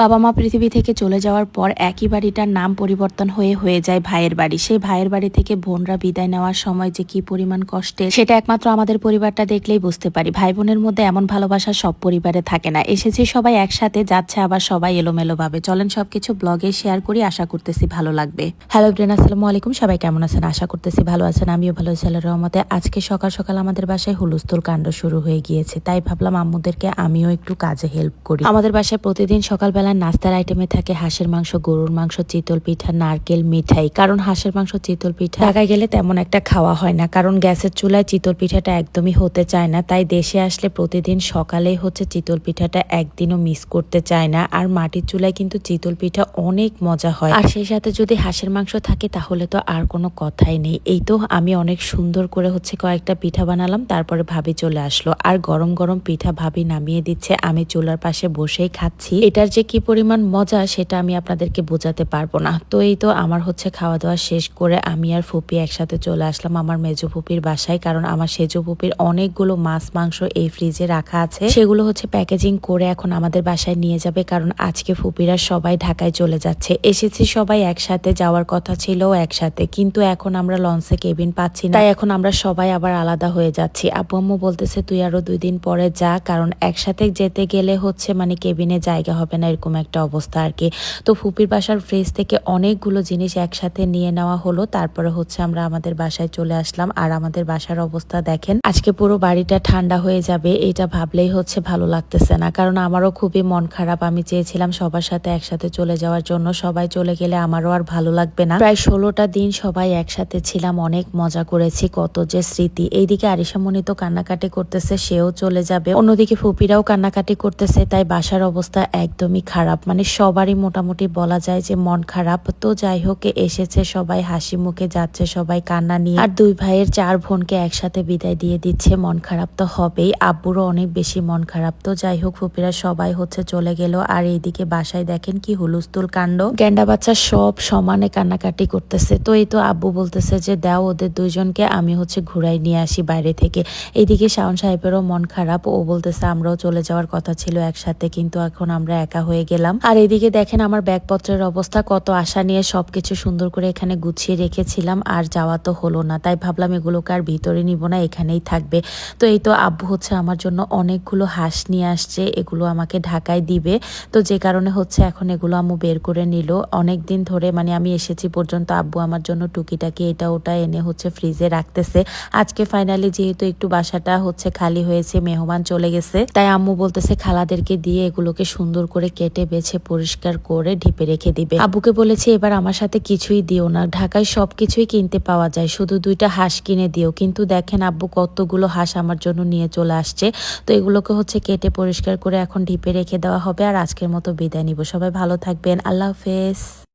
বাবা মা পৃথিবী থেকে চলে যাওয়ার পর একই বাড়িটার নাম পরিবর্তন হয়ে হয়ে যায় ভাইয়ের বাড়ি। সেই ভাইয়ের বাড়ি থেকে বোনরা বিদায় নেওয়ার সময় যে কি পরিমাণ কষ্টে, সেটা একমাত্র আমাদের পরিবারটা দেখলেই বুঝতে পারি। ভাই বোনের মধ্যে এমন ভালোবাসা সব পরিবারে থাকে না। এসেছি সবাই একসাথে, যাচ্ছে আবার সবাই এলোমেলো ভাবে চলেন সবকিছু ব্লগে শেয়ার করি, আশা করতেছি ভালো লাগবে। হ্যালো ব্রেন আসসালামু আলাইকুম। সবাই কেমন আছেন? আশা করতেছি ভালো আছেন। আমিও ভালো আছি আল্লাহর রহমতে। আজকে সকাল সকাল আমাদের বাসায় হুলস্থুল কাণ্ড শুরু হয়ে গিয়েছে। তাই ভাবলাম আম্মুদেরকে আমিও একটু কাজে হেল্প করি। আমাদের বাসায় প্রতিদিন সকালবেলা নাস্তার আইটেমে থাকে হাঁসের মাংস, গরুর মাংস, চিতল পিঠা, নারকেল, মিঠাই। কারণ হাঁসের মাংস, চিতল পিঠা ঢাকায় গেলে তেমন একটা খাওয়া হয় না। কারণ গ্যাসের চুলায় চিতল পিঠাটা একদমই হতে চায় না। তাই দেশে আসলে প্রতিদিন সকালেই হচ্ছে চিতল পিঠাটা একদিনও মিস করতে চায় না। আর মাটির চুলায় কিন্তু চিতল পিঠা অনেক মজা হয়। আর সেই সাথে যদি হাঁসের মাংস থাকে, তাহলে তো আর কোনো কথাই নেই। এই তো আমি অনেক সুন্দর করে হচ্ছে কয়েকটা পিঠা বানালাম, তারপরে ভাবি চলে আসলো। আর গরম গরম পিঠা ভাবি নামিয়ে দিচ্ছে। আমি চুলার পাশে বসেই খাচ্ছি। এটার যে কি পরিমাণ মজা সেটা আমি আপনাদেরকে বোঝাতে পারব না। তো এই তো আমার হচ্ছে খাওয়া দাওয়া শেষ করে আমি আর ফুপি একসাথে চলে আসলাম আমার মেজো ফুপির বাসায়, কারণ আমার সেজো ফুপির অনেকগুলো মাছ, মাংস এই ফ্রিজে রাখা আছে। সেগুলো হচ্ছে প্যাকেজিং করে এখন আমাদের বাসায় নিয়ে যাবে, কারণ আজকে ফুপিরা সবাই ঢাকায় চলে যাচ্ছে। এসেছি সবাই একসাথে, যাওয়ার কথা ছিল একসাথে, কিন্তু এখন আমরা লঞ্চে কেবিন পাচ্ছি না। তাই এখন আমরা সবাই আবার আলাদা হয়ে যাচ্ছি। আব্বু আম্মু বলতেছে, তুই আরও দুই দিন পরে যা, কারণ একসাথে যেতে গেলে হচ্ছে মানে কেবিনে জায়গা হবে না। এরকম একটা অবস্থা আর কি। তো ফুপির বাসার ফ্রিজ থেকে অনেকগুলো জিনিস একসাথে নিয়ে নেওয়া হলো। তারপরে হচ্ছে আমরা আমাদের বাসায় চলে আসলাম। আর আমাদের বাসার অবস্থা দেখেন, আজকে পুরো বাড়িটা ঠান্ডা হয়ে যাবে, এটা ভাবলেই হচ্ছে ভালো লাগতেছে না। কারণ আমারও খুবই মন খারাপ। আমি চেয়েছিলাম সবার সাথে একসাথে চলে যাওয়ার জন্য, সবাই চলে গেলে আমারও আর ভালো লাগবে না। প্রায় ষোলোটা দিন সবাই একসাথে ছিলাম, অনেক মজা করেছি, কত যে স্মৃতি। এইদিকে আরিসামণি তো কান্নাকাটি করতেছে, সেও চলে যাবে। অন্যদিকে ফুপিরাও কান্নাকাটি করতেছে, তাই বাসার অবস্থা একদমই খারাপ। মানে সবারই মোটামুটি বলা যায় যে মন খারাপ। তো যাই হোক, এসেছে সবাই, হাসি মুখে যাচ্ছে সবাই, কান্না নিয়ে। আর দুই ভাইয়ের চার বোনকে একসাথে বিদায় দিয়ে দিচ্ছে, মন খারাপ তো হবেই। আব্বুরও অনেক বেশি মন খারাপ। তো যাই হোক, ফুপিরা সবাই হচ্ছে চলে গেল। আর এইদিকে বাসায় দেখেন কি হুলুস্থুল কাণ্ড। গ্যান্ডা বাচ্চা সব সমানে কান্নাকাটি করতেছে। তো এই তো আব্বু বলতেছে যে, দাও ওদের দুইজনকে, আমি হচ্ছে ঘুরাই নিয়ে আসি বাইরে থেকে। এইদিকে শাওন সাহেবেরও মন খারাপ। ও বলতেছে, আমরাও চলে যাওয়ার কথা ছিল একসাথে, কিন্তু এখন আমরা একা হয়ে গেলাম। আর এদিকে দেখেন আমার ব্যাগপত্রের অবস্থা, কত আশা নিয়ে সবকিছু সুন্দর করে এখানে গুছিয়ে রেখেছিলাম, আর যাওয়া তো হলো না। তাই ভাবলাম এগুলোকে আর ভিতরে নিব না, এখানেই থাকবে। তো এই তো আব্বু হচ্ছে আমার জন্য অনেকগুলো হাঁস নিয়ে আসছে, এগুলো আমাকে ঢাকায় দিবে। তো যে কারণে হচ্ছে এখন এগুলো আম্মু বের করে নিল। অনেক দিন ধরে মানে আমি এসেছি পর্যন্ত আব্বু আমার জন্য টুকিটাকি এটা ওটা এনে হচ্ছে ফ্রিজে রাখতেছে। আজকে ফাইনালি যেহেতু একটু বাসাটা হচ্ছে খালি হয়েছে, মেহমান চলে গেছে। তাই আম্মু বলতেছে খালাদেরকে দিয়ে এগুলোকে সুন্দর করে কেটে বেছে পরিষ্কার করে ঢিপে রেখে দিবে। আবুকে বলেছে, এবার আমার সাথে কিছুই দিও না। ঢাকায় সব কিছুই কিনতে পাওয়া যায়। শুধু দুইটা হাঁস কিনে দিও। কিন্তু দেখেন আব্বু কতগুলো হাঁস আমার জন্য নিয়ে চলে আসছে। তো এগুলোকে হচ্ছে কেটে পরিষ্কার করে এখন ঢিপে রেখে দেওয়া হবে। আর আজকের মতো বিদায় নিব। সবাই ভালো থাকবেন। আল্লাহ হাফেজ।